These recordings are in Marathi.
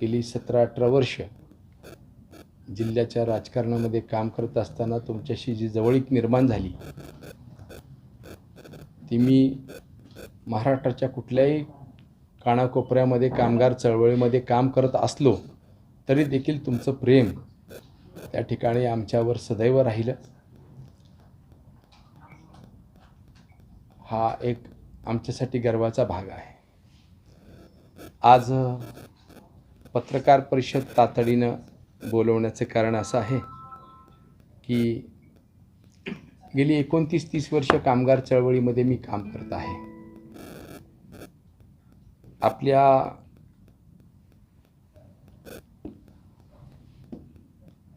गेली सतरा अठरा वर्ष जिल्ह्याच्या राजकारणामध्ये काम करत असताना तुमच्याशी जी जवळीक निर्माण झाली ती मी महाराष्ट्राच्या कुठल्याही कानाकोपऱ्यामध्ये कामगार चळवळीमध्ये काम करत असलो तरी देखील तुमचं प्रेम त्या ठिकाणी आमच्यावर सदैव राहिलं. हा एक आमच्यासाठी गर्वाचा भाग आहे. आज पत्रकार परिषद तातडीनं बोलवण्याचं कारण असं आहे की गेली एकोणतीस तीस वर्ष कामगार चळवळीमध्ये मी काम करत आहे. आपल्या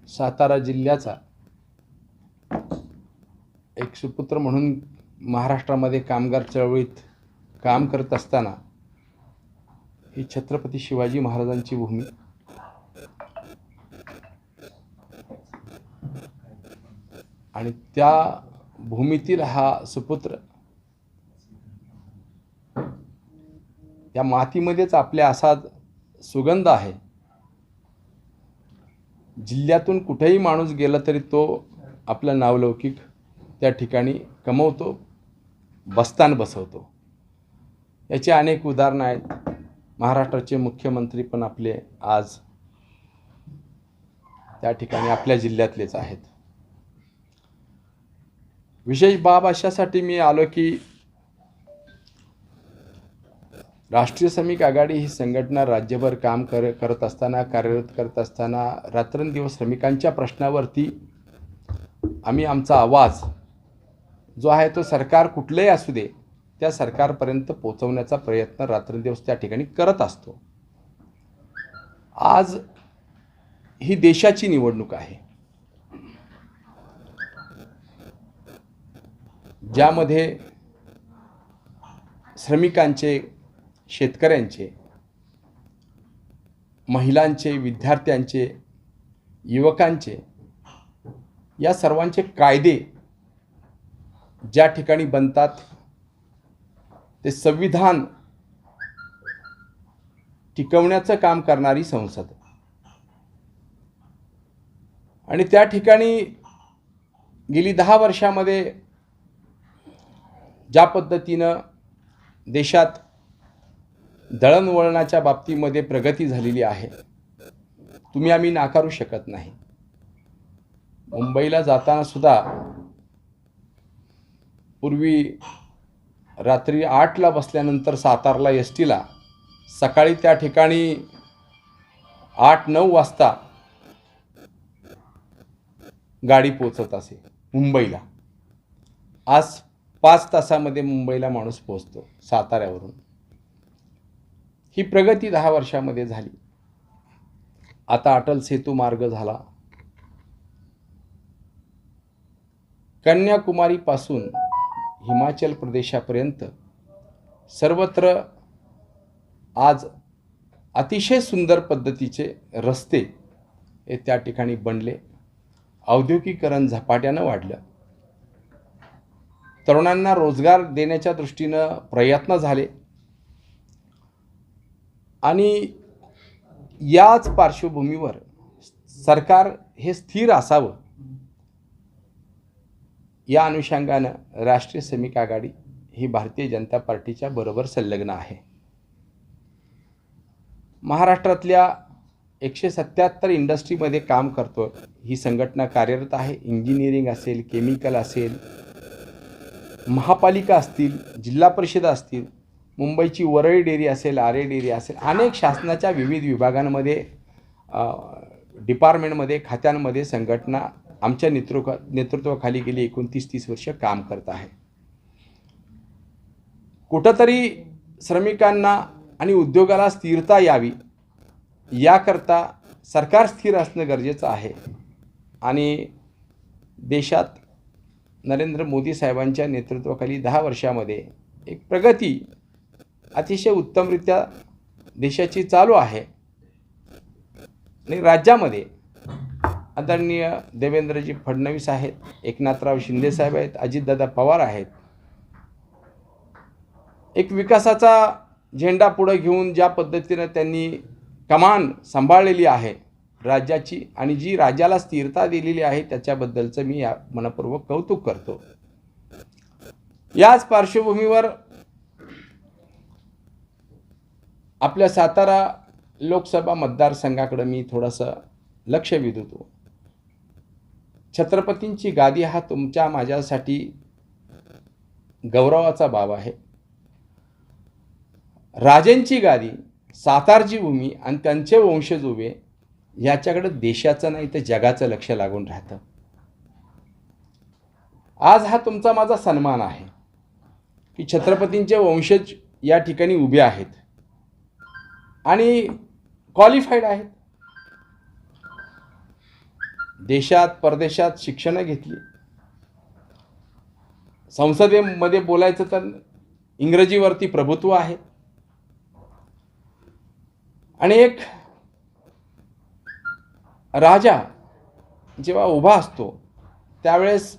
सातारा जिल्ह्याचा एक सुपुत्र म्हणून महाराष्ट्रामध्ये कामगार चळवळीत काम करत असताना ही छत्रपती शिवाजी महाराजांची भूमी. आणि त्या भूमीतील हा सुपुत्र या मातीमध्येच आपल्या असा सुगंध आहे. जिल्ह्यातून कुठेही माणूस गेला तरी तो आपलं नावलौकिक त्या ठिकाणी कमवतो बस्तान बसवतो. याची अनेक उदाहरणं आहेत. महाराष्ट्राचे मुख्यमंत्री पण आपले आज त्या ठिकाणी आपल्या जिल्ह्यातलेच आहेत. विशेष बाब अशासाठी मी आलो की राष्ट्रीय श्रमिक आघाडी ही संघटना राज्यभर काम कर करत असताना कार्यरत करत असताना रात्रंदिवस श्रमिकांच्या प्रश्नावरती आम्ही आमचा आवाज जो आहे तो सरकार कुठलंही असू दे त्या सरकारपर्यंत पोचवण्याचा प्रयत्न रात्रंदिवस त्या ठिकाणी करत असतो. आज ही देशाची निवडणूक आहे. ज्यामध्ये श्रमिकांचे शेतकऱ्यांचे महिलांचे विद्यार्थ्यांचे युवकांचे या सर्वांचे कायदे ज्या ठिकाणी बनतात ते संविधान टिकवण्याचं काम करणारी संसद. आणि त्या ठिकाणी गेली दहा वर्षामध्ये ज्या पद्धतीनं देशात दळणवळणाच्या बाबतीमध्ये प्रगती झालेली आहे तुम्ही आम्ही नाकारू शकत नाही. मुंबईला जाताना सुद्धा पूर्वी रात्री आठला बसल्यानंतर सातारला एस टीला सकाळी त्या ठिकाणी आठ नऊ वाजता गाडी पोचत असे मुंबईला. आज पाच तासामध्ये मुंबईला माणूस पोचतो साताऱ्यावरून. ही प्रगती दहा वर्षामध्ये झाली. आता अटल सेतू मार्ग झाला. कन्याकुमारीपासून हिमाचल प्रदेशापर्यंत सर्वत्र आज अतिशय सुंदर पद्धतीचे रस्ते हे त्या ठिकाणी बनले. औद्योगिकरण झपाट्यानं वाढलं. तरुणांना रोजगार देण्याच्या दृष्टीनं प्रयत्न झाले. आणि याच पार्श्वभूमीवर सरकार हे स्थिर असावं. या अनुषंगानं राष्ट्रीय श्रमिक आघाडी ही भारतीय जनता पार्टीच्या बरोबर संलग्न आहे. महाराष्ट्रातल्या एकशे सत्याहत्तर इंडस्ट्रीमध्ये काम करतो ही संघटना कार्यरत आहे. इंजिनिअरिंग असेल केमिकल असेल महापालिका असतील जिल्हा परिषद असतील मुंबईची वरळी डेअरी असेल आरे डेअरी असेल अनेक शासनाच्या विविध विभागांमध्ये डिपार्टमेंटमध्ये खात्यांमध्ये संघटना आमच्या नेतृत्व नेतृत्वाखाली गेली एकोणतीस तीस वर्ष काम करत आहे. कुठंतरी श्रमिकांना आणि उद्योगाला स्थिरता यावी याकरता सरकार स्थिर असणं गरजेचं आहे. आणि देशात नरेंद्र मोदी साहेबांच्या नेतृत्वाखाली दहा वर्षामध्ये एक प्रगती अतिशय उत्तमरित्या देशाची चालू आहे. आणि राज्यामध्ये आदरणीय देवेंद्रजी फडणवीस आहेत एकनाथराव शिंदेसाहेब आहेत अजितदादा पवार आहेत. एक विकासाचा झेंडा पुढं घेऊन ज्या पद्धतीनं त्यांनी कमान सांभाळलेली आहे राज्याची आणि जी राज्याला स्थिरता दिलेली आहे त्याच्याबद्दलचं मी या मनपूर्वक कौतुक करतो. याच पार्श्वभूमीवर आपल्या सातारा लोकसभा मतदारसंघाकडं मी थोडंसं लक्ष वेधतो. छत्रपतींची गादी हा तुमच्या माझ्यासाठी गौरवाचा बाब आहे. राजेंची गादी सातारची भूमी आणि त्यांचे वंशज उभे याच्याकडं देशाचं नाही तर जगाचं लक्ष लागून राहतं. आज हा तुमचा माझा सन्मान आहे की छत्रपतींचे वंशज या ठिकाणी उभे आहेत आणि क्वालिफाईड आहेत. देशात परदेशात शिक्षणं घेतली. संसदेमध्ये बोलायचं तर इंग्रजीवरती प्रभुत्व आहे. आणि एक राजा जेव्हा उभा असतो त्यावेळेस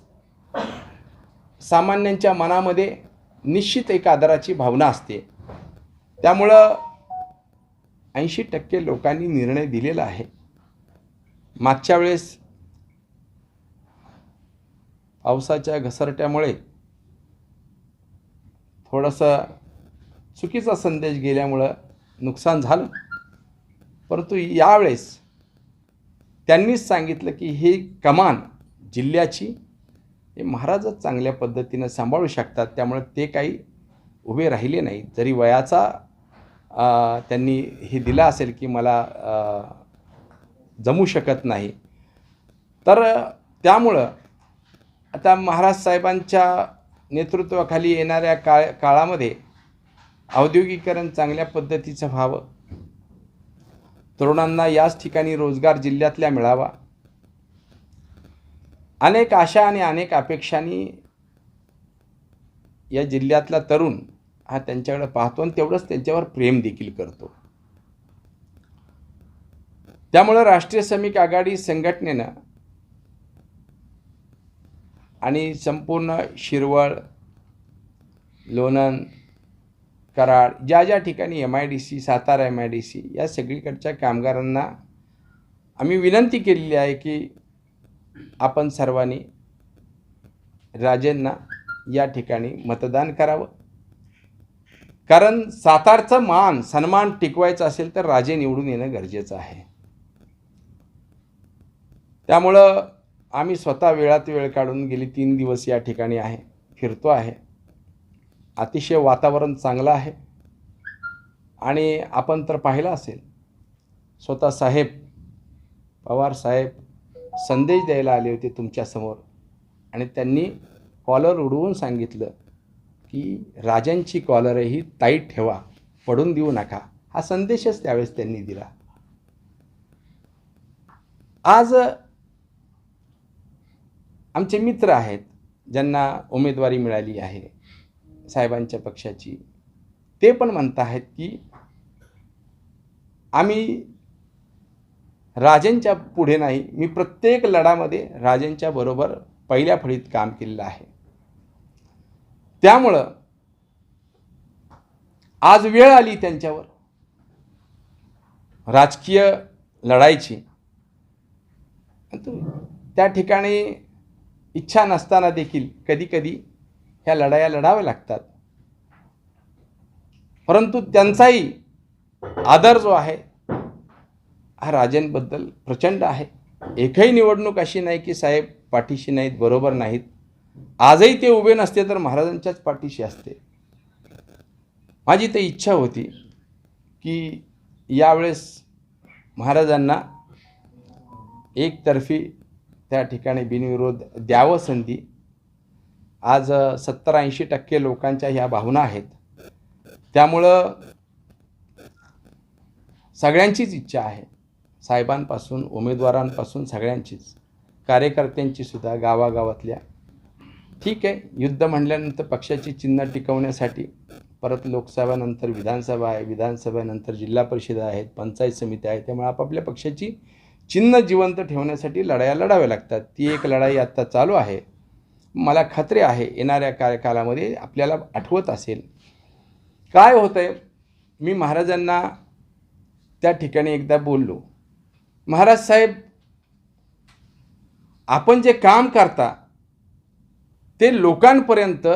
सामान्यांच्या मनामध्ये निश्चित एक आदराची भावना असते. त्यामुळं ऐंशी टक्के लोकांनी निर्णय दिलेला आहे. मागच्या वेळेस पावसाच्या घसरट्यामुळे थोडंसं चुकीचा संदेश गेल्यामुळं नुकसान झालं. परंतु यावेळेस त्यांनीच सांगितलं की ही कमान जिल्ह्याची हे महाराजच चांगल्या पद्धतीनं सांभाळू शकतात त्यामुळे ते काही उभे राहिले नाहीत जरी वयाचा त्यांनी हे दिला असेल की मला जमू शकत नाही तर त्यामुळं आता महाराज साहेबांच्या नेतृत्वाखाली येणाऱ्या काळ काळामध्ये औद्योगिकरण चांगल्या पद्धतीचं व्हावं. तरुणांना याच ठिकाणी रोजगार जिल्ह्यातल्या मिळावा. अनेक आशा आणि अनेक अपेक्षांनी या जिल्ह्यातला तरुण हा त्यांच्याकडे पाहतो आणि तेवढंच त्यांच्यावर प्रेम देखील करतो. त्यामुळं राष्ट्रीय श्रमिक आघाडी संघटनेनं आणि संपूर्ण शिरवळ लोणंद कराड ज्या ज्या ठिकाणी M I D C Satara M I D C या सगळीकडच्या कामगारांना आम्ही विनंती केलेली आहे की आपण सर्वांनी राजेंना या ठिकाणी मतदान करावं. कारण सातारचं मान सन्मान टिकवायचं असेल तर राजे निवडून येणं गरजेचं आहे. त्यामुळं आम्ही स्वतः वेळात वेळ काढून गेली तीन दिवस या ठिकाणी आहे फिरतो आहे. अतिशय वातावरण चांगलं आहे. आणि आपण तर पाहिलं असेल स्वतः साहेब पवार साहेब संदेश द्यायला आले होते तुमच्यासमोर आणि त्यांनी कॉलर उडवून सांगितलं की राजांची कॉलरही ताईट ठेवा पडून देऊ नका. हा संदेशच त्यावेळेस त्यांनी दिला. आज आमचे मित्र आहेत ज्यांना उमेदवारी मिळाली आहे साहेबांच्या पक्षाची. ते पण म्हणत आहेत की आम्ही राजेंच्या पुढे नाही मी प्रत्येक लढामध्ये राजेंच्या बरोबर पहिल्या फळीत काम केलेलं आहे. त्यामुळं आज वेळ आली त्यांच्यावर. राजकीय लढायची त्या ठिकाणी इच्छा नसताना देखील कधीकधी ह्या लढाया लढाव्या लागतात. परंतु त्यांचाही आदर जो आहे हा राजेंबद्दल प्रचंड आहे. एकही निवडणूक अशी नाही की साहेब पाठीशी नाहीत बरोबर नाहीत. आजही ते उभे नसते तर महाराजांच्याच पाठीशी असते. माझी तर इच्छा होती की यावेळेस महाराजांना एकतर्फी त्या ठिकाणी बिनविरोध द्यावं संधी. आज सत्तर ऐंशी टक्के लोकांच्या ह्या भावना आहेत. त्यामुळं सगळ्यांचीच इच्छा आहे. साहेबांपासून उमेदवारांपासून सगळ्यांचीच. कार्यकर्त्यांची सुद्धा गावागावातल्या. ठीक आहे युद्ध म्हणल्यानंतर पक्षाची चिन्ह टिकवण्यासाठी परत लोकसभानंतर विधानसभा आहे. विधानसभेनंतर जिल्हा परिषद आहेत पंचायत समिती आहे. त्यामुळे आपापल्या पक्षाची चिन्ह जिवंत ठेवण्यासाठी लढाया लढाव्या लागतात. ती एक लढाई आत्ता चालू आहे. मला खात्री आहे येणाऱ्या कार्यकालामध्ये आपल्याला आठवत असेल. काय होतं आहे मी महाराजांना त्या ठिकाणी एकदा बोललो. महाराज साहेब आपण जे काम करता ते लोकांपर्यंत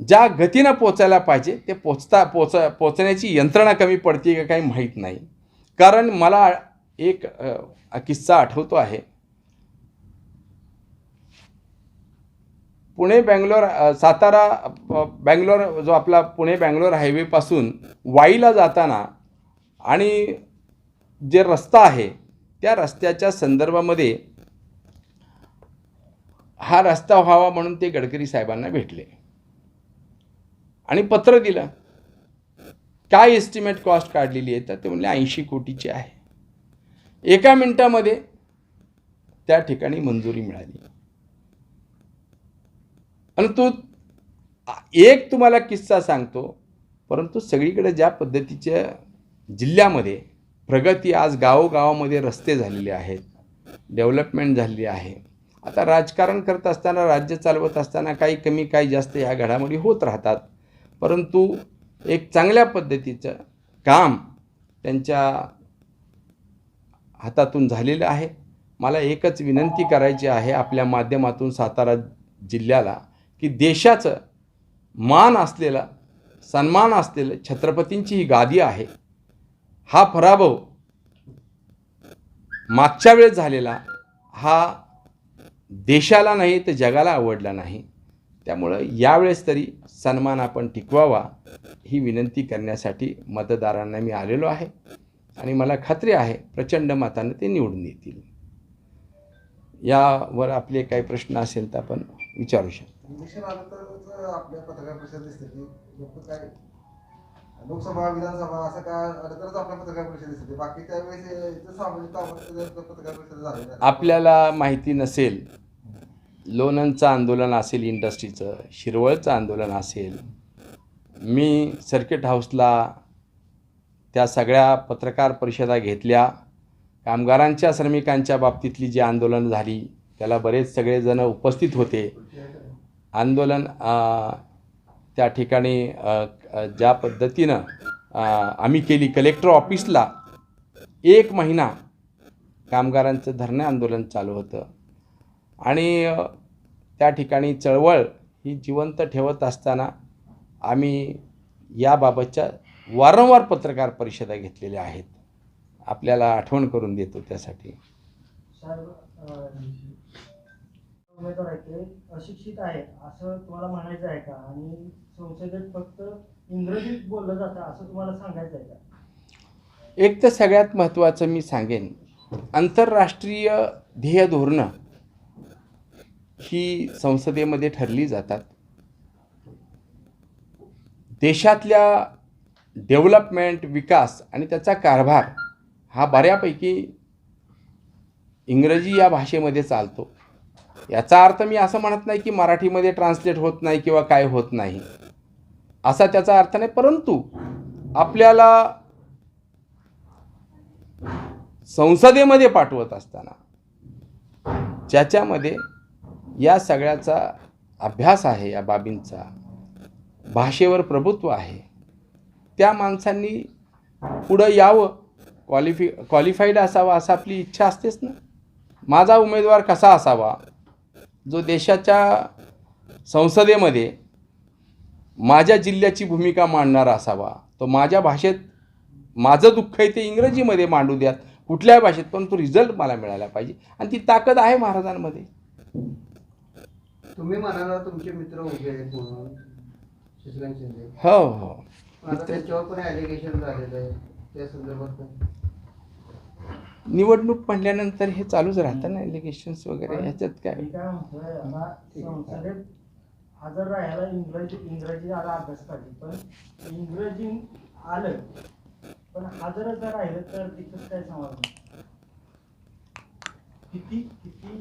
ज्या गतीनं पोचायला पाहिजे ते पोचता पोच पोचण्याची यंत्रणा कमी पडते का काही माहीत नाही. कारण मला एक किस्सा आठवतो आहे. पुणे बँगलोर सातारा बँगलोर जो आपला पुणे बँगलोर हायवेपासून वाईला जाताना आणि जे रस्ता आहे त्या रस्त्याच्या संदर्भामध्ये हा रस्ता व्हावा म्हणून ते गडकरी साहेबांना भेटले. आणि पत्र दिलं. काय एस्टिमेट कॉस्ट काढलेली आहे? तर ते म्हणले ऐंशी कोटीची आहे. एका मिनिटामध्ये त्या ठिकाणी मंजुरी मिळाली. आणि तो एक तुम्हाला किस्सा सांगतो परंतु सगळीकडे ज्या पद्धतीच्या जिल्ह्यामध्ये प्रगती आज गावोगावामध्ये रस्ते झालेले आहेत डेव्हलपमेंट झालेली आहे. आता राजकारण करत असताना राज्य चालवत असताना काही कमी काही जास्त ह्या घडामोडी होत राहतात. परंतु एक चांगल्या पद्धतीचं काम त्यांच्या हातातून झालेलं आहे. मला एकच विनंती करायची आहे आपल्या माध्यमातून सातारा जिल्ह्याला की देशाचं मान असलेलं सन्मान असलेलं छत्रपतींची ही गादी आहे. हा पराभव मागच्या वेळेस झालेला हा देशाला नाही तर जगाला आवडला नाही. त्यामुळं यावेळेस तरी सन्मान आपण टिकवावा ही विनंती करण्यासाठी मतदारांना मी आलेलो आहे. आणि मला खात्री आहे प्रचंड मतानं ते निवडून येतील. यावर आपले काही प्रश्न असेल तर आपण विचारू शकतो. इलेक्शन आलं तर आपल्या पत्रकार परिषद दिसते की लोक काय लोकसभा विधानसभा असं काय आलं तरच आपल्या पत्रकार परिषद दिसते. बाकी त्यावेळेस इथं सामाजिक कामात पत्रकार परिषद झाले आपल्याला माहिती नसेल लोणंदचं आंदोलन असेल इंडस्ट्रीचं शिरवळचं आंदोलन असेल मी सर्किट हाऊसला त्या सगळ्या पत्रकार परिषदा घेतल्या. कामगारांच्या श्रमिकांच्या बाबतीतली जी आंदोलन झाली त्याला बरेच सगळेजण उपस्थित होते. आंदोलन त्या ठिकाणी ज्या पद्धतीनं आम्ही केली कलेक्टर ऑफिसला एक महिना कामगारांचं धरणे आंदोलन चालू होतं. आणि त्या ठिकाणी चळवळ ही जिवंत ठेवत असताना आम्ही याबाबतच्या वारंवार पत्रकार परिषदा घेतलेल्या आहेत. आपल्याला आठवण करून देतो त्यासाठी. उमेदवार ते अशिक्षित आहे असं तुम्हाला म्हणायचं आहे का? आणि संसदेत फक्त इंग्रजीत बोललं जातं असं तुम्हाला सांगायचं आहे का? एक तर सगळ्यात महत्त्वाचं मी सांगेन आंतरराष्ट्रीय ध्येय धोरणं ही संसदेमध्ये ठरली जातात. देशातल्या डेव्हलपमेंट विकास आणि त्याचा कारभार हा बऱ्यापैकी इंग्रजी या भाषेमध्ये चालतो. याचा अर्थ मी असं म्हणत नाही की मराठीमध्ये ट्रान्सलेट होत नाही किंवा काय होत नाही. असा त्याचा अर्थ नाही परंतु आपल्याला संसदेमध्ये पाठवत असताना ज्याच्यामध्ये या सगळ्याचा अभ्यास आहे या बाबींचा भाषेवर प्रभुत्व आहे. त्या माणसांनी पुढं यावं क्वालिफि क्वालिफाईड असावा असं आपली इच्छा असतेच ना. माझा उमेदवार कसा असावा? जो देशाच्या संसदेमध्ये माझ्या जिल्ह्याची भूमिका मांडणारा असावा तो माझ्या भाषेत माझं दुःख आहे ते इंग्रजीमध्ये मांडू द्यात कुठल्याही भाषेत पण तो रिझल्ट मला मिळाला पाहिजे. आणि ती ताकद आहे महाराजांमध्ये. तुम्ही म्हणाला तुमचे मित्र उभे आहेत म्हणून हो हो. आता त्याच्यावर पण ॲलिगेशन झालेलं आहे त्या संदर्भात पण. निवडणूक म्हणल्यानंतर हे चालूच राहतं ना एलिगेशन्स वगैरे ह्याच्यात काय मी काय म्हणतोय आता संसदेत हजर राहायला इंग्रजी इंग्रजी आला अभ्यास पाहिजे पण इंग्रजी आलं पण हजर जर राहिलं तर तिथं काय समाधान किती किती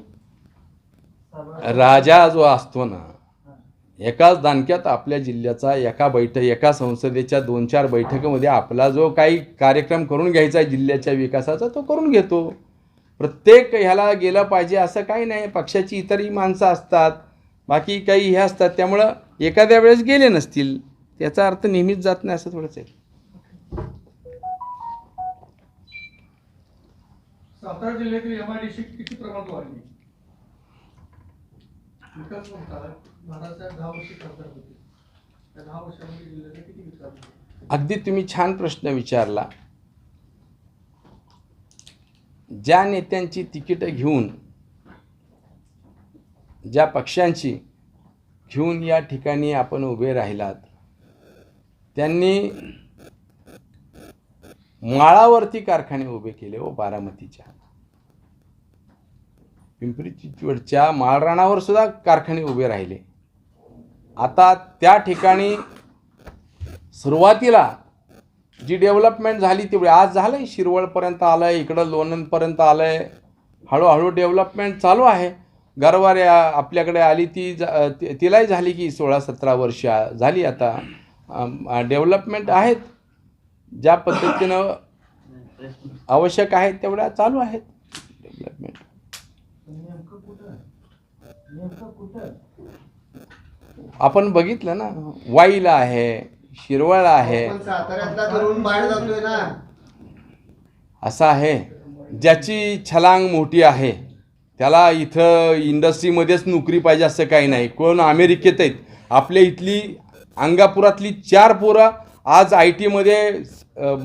सभा- राजा जो असतो ना. एकाच दानक्यात आपल्या जिल्ह्याचा एका बैठक एका संसदेच्या दोन चार बैठकीमध्ये आपला जो काही कार्यक्रम करून घ्यायचा आहे जिल्ह्याच्या विकासाचा तो करून घेतो. प्रत्येक ह्याला गेलं पाहिजे असं काही नाही. पक्षाची इतरही माणसं असतात. बाकी काही हे असतात. त्यामुळं एखाद्या वेळेस गेले नसतील. त्याचा अर्थ नेहमीच जात नाही असं थोडंच आहे. सातारा जिल्ह्यातील एमआयडीसी किती प्रमाणात वाढली? दहा वर्षे खासदार होते. त्या दहा वर्षामध्ये जिल्ह्याचा किती विकास झाला? अगदी तुम्ही छान प्रश्न विचारला. ज्या नेत्यांची तिकीटं घेऊन ज्या पक्षांची घेऊन या ठिकाणी आपण उभे राहिलात त्यांनी माळावरती कारखाने उभे केले व बारामतीच्या. पिंपरी चिंचवडच्या माळराणावर सुद्धा कारखाने उभे राहिले. आता त्या ठिकाणी सुरुवातीला जी डेव्हलपमेंट झाली तेवढी. आज झालं आहे शिरवळपर्यंत आलं आहे इकडं लोणंदपर्यंत आलं आहे हळूहळू डेव्हलपमेंट चालू आहे. गरवार आपल्याकडे आली ती जा- ति- तिलाही झाली की सोळा सतरा वर्ष झाली आता. डेव्हलपमेंट आहेत. ज्या पद्धतीनं आवश्यक आहेत तेवढ्या चालू आहेत. डेव्हलपमेंट नेमकं कुठं नेमकं कुठं आपण बघितलं ना वाईला आहे शिरवळ आहे. असं आहे. ज्याची छलांग मोठी आहे त्याला इथं इंडस्ट्रीमध्येच नोकरी पाहिजे असं काही नाही. कोण अमेरिकेत आहेत आपल्या इथली अंगापुरातली चार पोरं आज आय टीमध्ये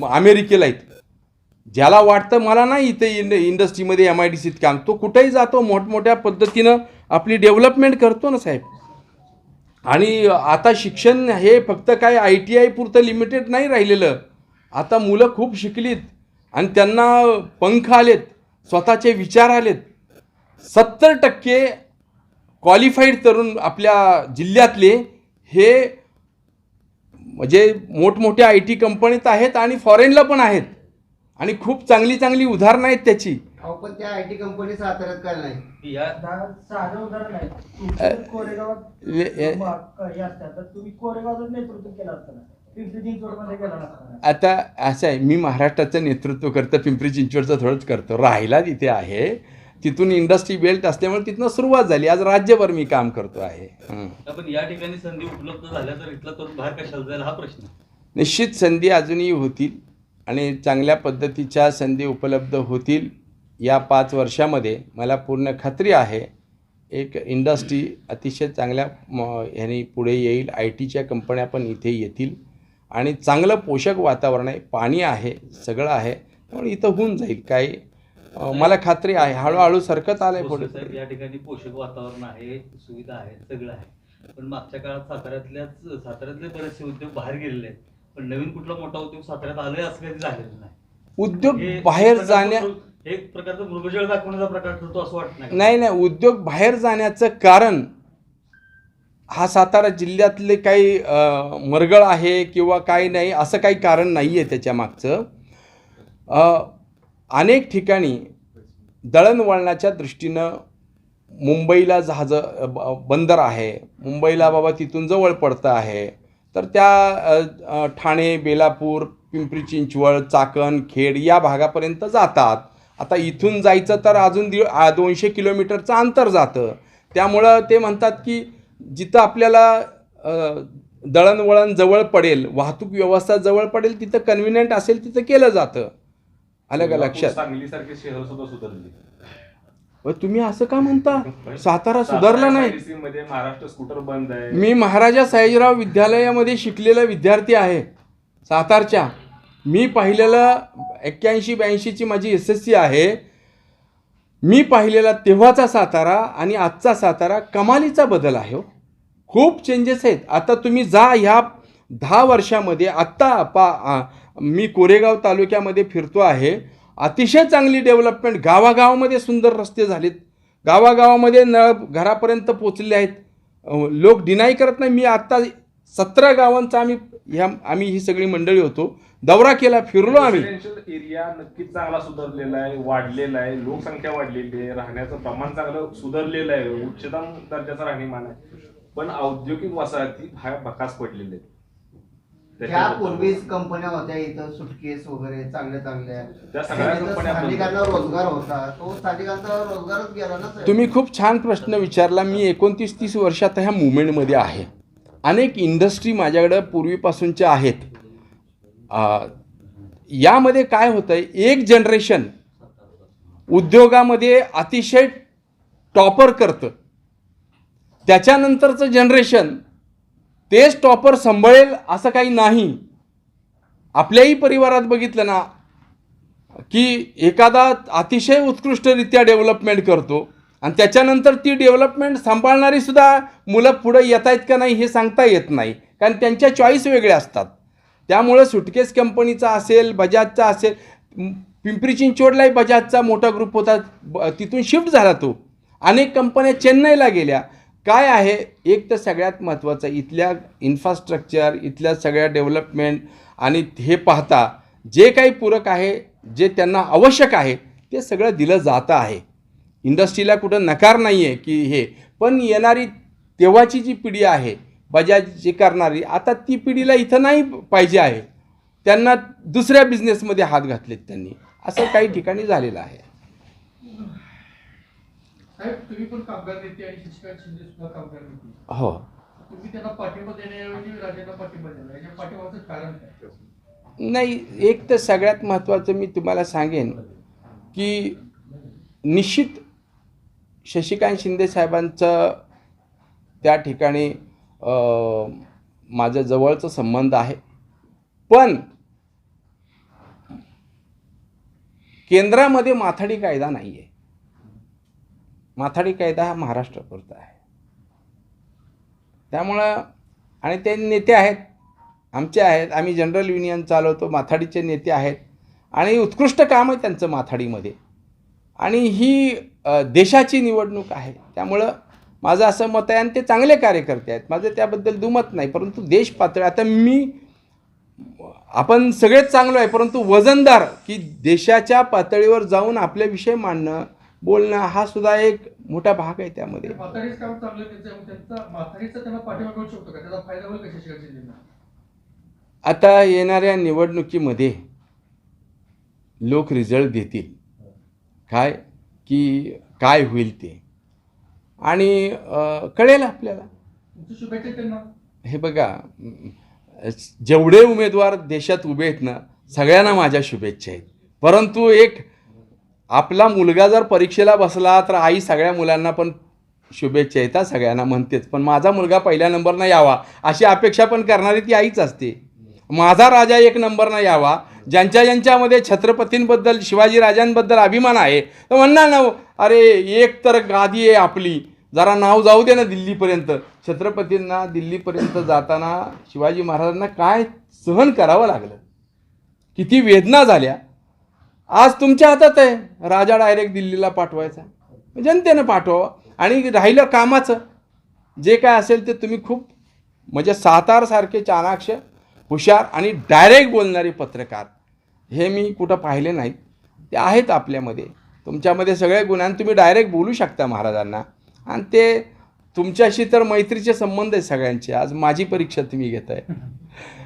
अमेरिकेला आहेत. ज्याला वाटतं मला नाही इथे इंड इंडस्ट्रीमध्ये एम आय डी सीत काम. तो कुठेही जातो मोठमोठ्या पद्धतीनं आपली डेव्हलपमेंट करतो ना साहेब. आणि आता शिक्षण हे फक्त काय आय टी आय पुरतं लिमिटेड नाही राहिलेलं. आता मुलं खूप शिकलीत आणि त्यांना पंख आलेत स्वतःचे विचार आलेत. सत्तर टक्के क्वालिफाईड तरुण आपल्या जिल्ह्यातले हे म्हणजे मोठमोठ्या आय टी कंपनीत आहेत आणि फॉरेनला पण आहेत. आणि खूप चांगली चांगली उदाहरणं आहेत त्याची. अहो पण त्या आय टी कंपनी साताऱ्यात काय नाही? या साधं उदाहरण आहे. तुमच्या कोरेगावात ले- ए- म- हे असतात तर तुम्ही कोरेगावात नेतृत्व केलं असतं ना? पिंपरी चिंचवडमध्ये गेला नसताना आता असं आहे मी महाराष्ट्राचं नेतृत्व करतं पिंपरी चिंचवडचं थोडंच करतो. राहायला तिथे आहे. तिथून इंडस्ट्री बेल्ट असल्यामुळे तिथनं सुरुवात झाली. आज राज्यभर मी काम करतो आहे. हं. पण या ठिकाणी संधी उपलब्ध झाल्या तर इथला तरुण बाहेर कशाला जाईल हा प्रश्न. आहे. निश्चित संधी अजूनही होतील आणि चांगल्या पद्धतीच्या संधी उपलब्ध होतील. या पाच वर्षामध्ये मला पूर्ण खात्री आहे. एक इंडस्ट्री अतिशय चांगल्या म ह्यानी पुढे येईल. आय टीच्या कंपन्या पण इथे येतील. आणि चांगलं पोषक वातावरण आहे. पाणी आहे. सगळं आहे. त्यामुळे इथं होऊन जाईल. काही मला खात्री आहे. हळूहळू सरकत आलं आहे पुढे. या ठिकाणी पोषक वातावरण आहे सुविधा आहे सगळं आहे. पण मागच्या काळात साताऱ्यातल्याच साताऱ्यातले बरेचसे उद्योग बाहेर गेलेले आहेत. पण नवीन कुठला मोठा उद्योग साताऱ्यात आलोय असं कधी झालेलं नाही. उद्योग हे बाहेर जाण्या हे एक प्रकारचा मृगजळ दाखवण्याचा प्रकार ठरतो असं वाटत नाही नाही नाही. उद्योग बाहेर जाण्याचं कारण हा सातारा जिल्ह्यातले काही अ, मरगळ आहे किंवा काही नाही असं काही कारण नाही आहे त्याच्या मागचं. अ, अनेक ठिकाणी दळणवळणाच्या दृष्टीनं मुंबईला जहाजं ब- बंदर आहे. मुंबईला बाबा तिथून जवळ पडतं आहे. तर त्या अ, अ, ठाणे बेलापूर पिंपरी चिंचवड चाकण खेड या भागापर्यंत जातात. आता इथून जायचं तर अजून आ- दोनशे किलोमीटरचं अंतर जातं. त्यामुळं ते म्हणतात की जिथं आपल्याला दळणवळण जवळ पडेल वाहतूक व्यवस्था जवळ पडेल तिथं कन्व्हिनियंट असेल तिथं केलं जातं. आलं का लक्षात? सांगलीसारखे शहर सुद्धा सुधारले. अ, तुम्ही असं का म्हणता? सातारा सुधारला नाही. महाराष्ट्र स्कूटर बंद आहे. मी महाराजा सयाजीराव विद्यालयामध्ये शिकलेला विद्यार्थी आहे सातारच्या. मी पाहिलेला एक्क्याऐंशी ब्याऐंशीची माझी एस एस सी आहे. मी पाहिलेला तेव्हाचा सातारा आणि आजचा सातारा कमालीचा बदल आहे हो. खूप चेंजेस आहेत. आता तुम्ही जा ह्या दहा वर्षामध्ये आत्ता पा आ, मी कोरेगाव तालुक्यामध्ये फिरतो आहे. अतिशय चांगली डेव्हलपमेंट गावागावामध्ये सुंदर रस्ते झालेत. गावागावामध्ये नळ घरापर्यंत पोचले आहेत. लोक डिनाय करत नाही. मी आत्ता सतरा गावांचा आम्ही ह्या आम्ही ही सगळी मंडळी होतो. दौरा केला फिरलो आम्ही. रेसिडेन्शियल एरिया नक्कीच चांगला सुधारलेला आहे वाढलेला आहे. लोकसंख्या वाढलेली आहे. राहण्याचं प्रमाण चांगलं सुधारलेलं आहे. उच्चतम दर्जाचा राहणीमान आहे. पण औद्योगिक वसाहती हा भकास पडलेले आहेत. पूर्वीच कंपन्या होत्या इथं सुटकेस वगैरे चांगल्या चांगल्या. त्या सगळ्या कंपन्या बंद. स्थानिकांना रोजगार होता. तो स्थानिकांचा रोजगारच गेला ना साहेब. तुम्ही खूप छान प्रश्न विचारला. मी एकोणतीस तीस वर्षात ह्या मुवमेंटमध्ये आहे. अनेक इंडस्ट्री माझ्याकडं पूर्वीपासूनच्या आहेत. यामध्ये काय होतं आहे एक जनरेशन उद्योगामध्ये अतिशय टॉपर करतं. त्याच्यानंतरचं जनरेशन तेच टॉपर सांभाळेल असं काही नाही. आपल्याही परिवारात बघितलं ना की एखादा अतिशय उत्कृष्टरित्या डेव्हलपमेंट करतो आणि त्याच्यानंतर ती डेव्हलपमेंट सांभाळणारी सुद्धा मुलं पुढं येत आहेत का नाही हे सांगता येत नाही. कारण त्यांच्या चॉईस वेगळ्या असतात. त्यामुळं सुटकेस कंपनीचा असेल बजाजचा असेल पिंपरी चिंचवडलाही बजाजचा मोठा ग्रुप होता. ब- तिथून शिफ्ट झाला तो. अनेक कंपन्या चेन्नईला गेल्या. काय आहे? एक तर सगळ्यात महत्त्वाचं इथल्या इन्फ्रास्ट्रक्चर इथल्या सगळ्या डेव्हलपमेंट आणि हे पाहता जे काही पूरक आहे जे त्यांना आवश्यक आहे ते सगळं दिलं जातं आहे. इंडस्ट्रीला कुठं नकार नाही आहे की हे. पण येणारी तेव्हाची जी पिढी आहे बजाज जी करणारी आता ती पिढीला इथं नाही पाहिजे आहे. त्यांना दुसऱ्या बिझनेसमध्ये हात घातलेत त्यांनी. असं काही ठिकाणी झालेलं आहे. हो. नाही एक तर सगळ्यात महत्त्वाचं मी तुम्हाला सांगेन की निश्चित शशिकांत शिंदे साहेबांचं त्या ठिकाणी माझ्या माझं संबंध आहे. पण केंद्रामध्ये माथाडी कायदा नाही आहे माथाडी कायदा हा महाराष्ट्रापुरता आहे. त्यामुळं आणि ते नेते आहेत. आमचे आहेत. आम्ही जनरल युनियन चालवतो. माथाडीचे नेते आहेत. आणि उत्कृष्ट काम आहे त्यांचं माथाडीमध्ये. आणि ही देशाची निवडणूक आहे. त्यामुळं माझं असं मत आहे आणि ते चांगले कार्यकर्ते आहेत. माझं त्याबद्दल दुमत नाही परंतु देश पातळी. आता मी आपण सगळेच चांगलो आहे परंतु वजनदार की देशाच्या पातळीवर जाऊन आपल्याविषयी मांडणं बोलणं हा सुद्धा एक मोठा भाग आहे त्यामध्ये. आता येणाऱ्या निवडणुकीमध्ये लोक रिझल्ट देतील. काय? की काय होईल ते? आणि कळेल आपल्याला. हे बघा जेवढे उमेदवार देशात उभे आहेत ना सगळ्यांना माझ्या शुभेच्छा आहेत. परंतु एक आपला मुलगा जर परीक्षेला बसला तर आई सगळ्या मुलांना पण शुभेच्छा येतात सगळ्यांना म्हणतेच. पण माझा मुलगा पहिल्या नंबरनं यावा अशी अपेक्षा पण करणारी ती आईच असते. माझा राजा एक नंबरनं यावा ज्यांच्या ज्यांच्यामध्ये छत्रपतींबद्दल शिवाजीराजांबद्दल अभिमान आहे तर म्हणणार ना अरे एक तर गादी आहे आपली. जरा नाव जाऊ दे ना दिल्लीपर्यंत. छत्रपतींना दिल्लीपर्यंत जाताना शिवाजी महाराजांना काय सहन करावं लागलं? किती वेदना झाल्या. आज तुमच्या हातात आहे. राजा डायरेक्ट दिल्लीला पाठवायचा. जनतेनं पाठवावं. आणि राहिलं कामाचं. जे काय असेल ते तुम्ही खूप म्हणजे सातारसारखे चाणाक्ष हुशार आणि डायरेक्ट बोलणारे पत्रकार. हे मी कुठं पाहिले नाहीत. ते आहेत आपल्यामध्ये. तुमच्यामध्ये सगळे गुण आणि तुम्ही डायरेक्ट बोलू शकता महाराजांना. आणि ते तुमच्याशी तर मैत्रीचे संबंध आहे सगळ्यांचे. आज माझी परीक्षा तुम्ही घेताय. आहे